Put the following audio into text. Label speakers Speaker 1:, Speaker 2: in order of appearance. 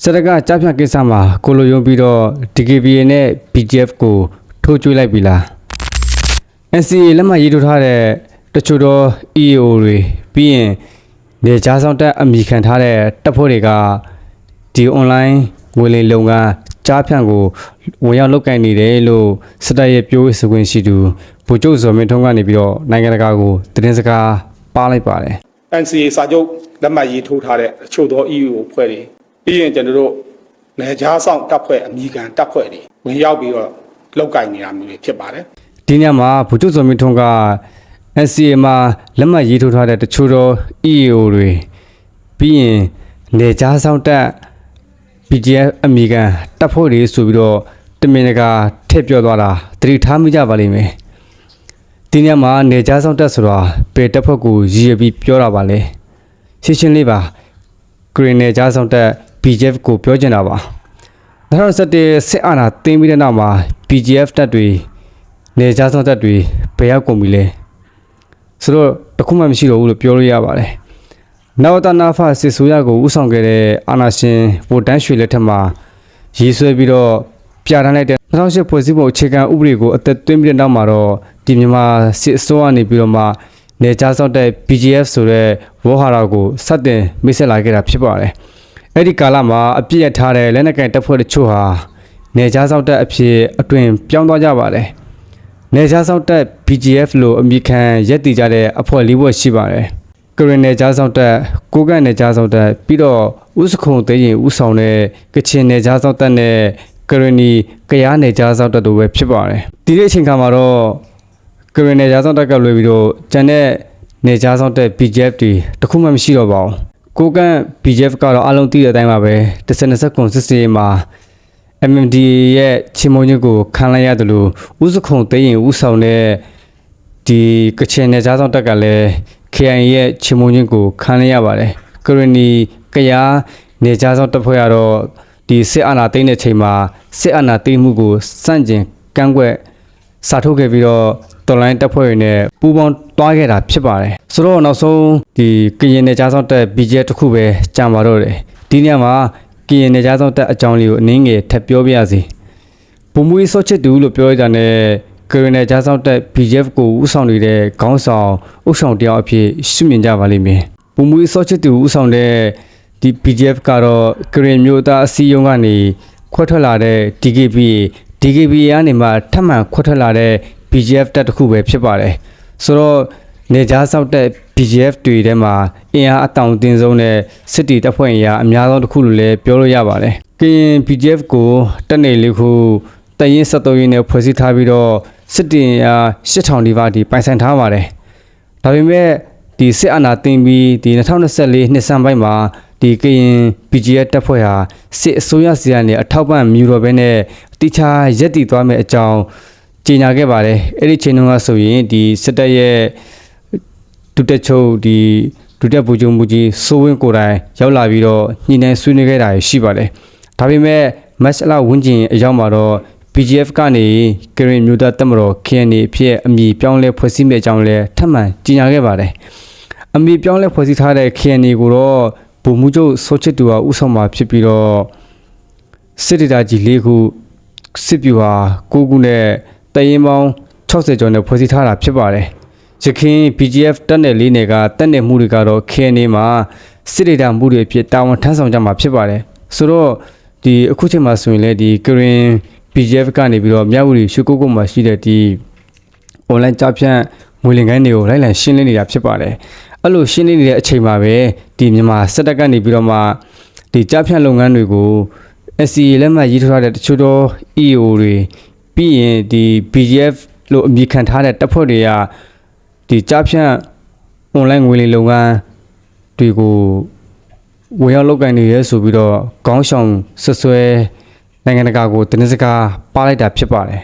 Speaker 1: စရကကြားဖြတ်ကိစ္စမှာကိုလိုယုံပြီးတော့ DKBA နဲ့ BGF ကိုထိုးကျွေးလိုက်ပြီလား NCA လက်မှတ်ရေးထိုးထားတဲ့တချို့သော EAO တွေပြီးရင်နေကြားဆောင်တက်အမိခံထားတဲ့တပ်ဖွဲ့တွေကဒီ online ငွေလိမ်လုပ်ငန်းကြားဖြန့်ကိုဝင်ရောက်လုပ်ကင်နေတယ်လို့စစ်တပ်ရဲ့ပြောရေးဆိုခွင့်ရှိသူဗိုလ်ချုပ်ဇော်မင်းထွန်းကနေပြီးတော့နိုင်ငံတကာကိုသတင်းစကားပါလိုက်ပါတယ်
Speaker 2: NCA စာချုပ်လက်မှတ်ရေးထိုးထားတဲ့အချို့သော EU အဖွဲ့တွေ ပြီးရင်ကျွန်တော်တို့နေကြားဆောင်တပ်ဖွဲ့အမိခံတပ်ဖွဲ့တွေဝင်ရောက်ပြီးတော့လောက်ကင်နေတာမျိုးတွေဖြစ်ပါတယ်
Speaker 1: ဒီညမှာဗိုလ်ချုပ်ဇော်မင်းထွန်းက NCA မှာလက်မှတ်ရေးထိုးထားတဲ့တချို့သော EAO တွေပြီးရင်နေကြားဆောင်တက် BGF အမိကန်တပ်ဖွဲ့တွေဆိုပြီးတော့တမင်တကာထည့်ပြောသွားတာသတိထားမိကြပါလိမ့်မယ်ဒီညမှာနေကြားဆောင်တက်ဆိုတာဘယ်တပ်ဖွဲ့ကိုရည်ရွယ်ပြီးပြောတာပါလဲရှင်းရှင်းလေးပါဂရင်းနေကြားဆောင်တက် BGF ကိုပြောချင်တာပါ2017စစ်အာဏာသိမ်းပြီးတဲ့နောက်မှာ BGF တပ်တွေနေကြားဆောင်တက်တွေဘယ်ရောက်ကုန်ပြီလဲဆိုတော့တခုမှမရှိတော့ဘူးလို့ပြောလို့ရပါတယ်နောက်တနာဖစစ်ဆိုးရကိုဥဆောင်ခဲ့တဲ့အာနာရှင်ဗိုလ်တန်းရွှေလက်ထက်မှာရေးဆွဲပြီးတော့ပြဋ္ဌာန်းလိုက်တဲ့2008ဖွဲ့စည်းပုံအခြေခံဥပဒေကိုအသက်သွင်းပြီးတဲ့နောက်မှာတော့ဒီမြန်မာစစ်အစိုးရနေပြီးတော့မှနေကြားစောက်တဲ့ BGF ဆိုတဲ့ဝေါ်ဟာရာကိုစတင်မိတ်ဆက်လာခဲ့တာဖြစ်ပါတယ်။ အဲ့ဒီကာလမှာအပြည့်ရထားတဲ့လက်နက်ကင်တပ်ဖွဲ့တချို့ဟာနေကြားစောက်တဲ့အဖြစ်အတွင်ပြောင်းသွားကြပါတယ်။နေကြားဆောင်တက် BGF လို့အမည်ခံရက်တည်ကြတဲ့အဖွဲ့လေးဘွဲ့ရှိပါတယ်။ကရင်နယ်ကြားဆောင်တက်ကိုကန့်နယ်ကြားဆောင်တက်ပြီးတော့ဥစခုံသိရင်ဥဆောင်တဲ့ကချင်နယ်ကြားဆောင်တက်နဲ့ကရင်နီကရားနယ်ကြားဆောင်တက်တို့ပဲဖြစ်ပါတယ်။ဒီနေ့အချိန်ခါမှာတော့ကရင်နယ်ကြားဆောင်တက်ကလွယ်ပြီးတော့ကျန်တဲ့နယ်ကြားဆောင်တက် BGF တွေတခုမှမရှိတော့ပါဘူး။ ကိုကန့် BGF ကတော့အလုံးသိတဲ့အတိုင်းပါပဲ။တစ်စက်နှစ်စက်ကွန်စစ်စီမှာ MMD ရဲ့ချင်းမုံညကိုခံလိုက်ရတယ်လို့ဥစခုံသိရင်ဥဆောင်တဲ့ဒီကချင်နယ်ကြားဆောင်တက်ကလည်း KIA ရဲ့ချင်းမုံညကိုခံလိုက်ရပါတယ်ကရနီကရားနယ်ကြားဆောင်တပ်ဖွဲ့ကတော့ဒီစစ်အာဏာသိမ်းတဲ့ချိန်မှာစစ်အာဏာသိမ်းမှုကိုစန့်ကျင်ကန့်ကွက်စာထုတ်ခဲ့ပြီးတော့ တော်လိုင်းတပ်ဖွဲ့တွေနဲ့ပူးပေါင်းတွားခဲ့တာဖြစ်ပါတယ်ဆိုတော့နောက်ဆုံးဒီကရင်နယ်ကြားဆောင်တပ် BJ တစ်ခုပဲကြံပါတော့တယ်ဒီညမှာကရင်နယ်ကြားဆောင်တပ်အကြောင်းလေးကိုအနည်းငယ်ထပ်ပြောပြရစီပုံမွေးစောချစ်တူလို့ပြောရတာနဲ့ကရင်နယ်ကြားဆောင်တပ် BJF ကိုဥဆောင်နေတဲ့ခေါင်းဆောင်ဥဆောင်တယောက်အဖြစ်ရှုမြင်ကြပါလိမ့်မယ်ပုံမွေးစောချစ်တူဥဆောင်တဲ့ဒီ BJF ကတော့ကရင်မျိုးသားအစည်းအရုံးကနေခွဲထွက်လာတဲ့ DKB DKB ကနေမှထပ်မံခွဲထွက်လာတဲ့ BGF တက်တစ်ခုပဲဖြစ်ပါတယ်ဆိုတော့နေကြားဆောက်တဲ့ BGF တွေထဲမှာအင်အားအတောင်တင်းဆုံးတဲ့စစ်တီတပ်ဖွဲ့အင်အားအများဆုံးတစ်ခုလို့လည်းပြောလို့ရပါတယ်ကရင် BGF ကိုတက်နေလေးခုတရင်73ရင်းနဲ့ဖွဲ့စည်းထားပြီးတော့စစ်တီအင်အား8000ဒီပါတီပိုင်ဆိုင်ထားပါတယ်ဒါပေမဲ့ဒီစစ်အာဏာသိမ်းပြီးဒီ2024နှစ်စံပိုင်းမှာဒီကရင် BGF တပ်ဖွဲ့ဟာစစ်အစိုးရစီကနေအထောက်ပံ့မြူတော်ပဲနဲ့တိချာရက်တည်သွားမယ့်အကြောင်း ကြေညာခဲ့ပါတယ်အဲ့ဒီချိန်တုန်းကဆိုရင်ဒီစစ်တပ်ရဲ့ဒုတက်ချုပ်ဒီဒုတက်ဘူချုပ်မူကြီးစိုးဝင်းကိုယ်တိုင်ရောက်လာပြီးတော့ညှိနှိုင်းဆွေးနွေးခဲ့တာရှိပါတယ်ဒါပေမဲ့မက်စလာဝင်းကျင်အရောက်မှာတော့ BGF ကနေကရင်မျိုးသားတက်မတော် KNA အဖြစ်အမည်ပြောင်းလဲဖွဲ့စည်းမဲ့အကြောင်းလဲထပ်မံကြေညာခဲ့ပါတယ်အမည်ပြောင်းလဲဖွဲ့စည်းထားတဲ့ KNA ကိုတော့ဘူမူချုပ်ဆိုချစ်တူဟာဥဆောင်မှာဖြစ်ပြီးတော့စစ်ဒေတာကြီး၄ခုစစ်ပြူဟာကိုခုနဲ့ တရင်ပေါင်း60ကျော်နဲ့ဖွဲ့စည်းထားတာဖြစ်ပါတယ်။ရခိုင် BGF တက်နယ်လေးနယ်ကတက်နယ်မှုတွေကတော့ KNA မှာစစ်ဒေတာမှုတွေအဖြစ်တာဝန်ထမ်းဆောင်ကြမှာဖြစ်ပါတယ်။ဆိုတော့ဒီအခုချိန်မှာဆိုရင်လည်းဒီ Green BGF ကနေပြီးတော့မြောက်ဝတီရှုကုတ်ကုတ်မှာရှိတဲ့ဒီ online ကြားဖြန့်ငွေလင်ကိုင်းတွေကိုလိုက်လံရှင်းလင်းနေတာဖြစ်ပါတယ်။အဲ့လိုရှင်းလင်းနေတဲ့အချိန်မှာပဲဒီမြန်မာစစ်တပ်ကနေပြီးတော့မှဒီကြားဖြန့်လုပ်ငန်းတွေကို SCA လက်မှတ်ရေးထိုးထားတဲ့တချို့သော EO တွေ ပြီးရင်ဒီ BGF လို့အမည်ခံထားတဲ့တပ်ဖွဲ့တွေကဒီကြားဖြန့် online ငွေလင်လုပ်ငန်းတွေကိုဝင်ရောက်လုပ်ကင်နေရဲဆိုပြီးတော့ခေါင်းဆောင်ဆွဆွဲနိုင်ငံတကာကိုတင်းစကားပါလိုက်တာဖြစ်ပါတယ်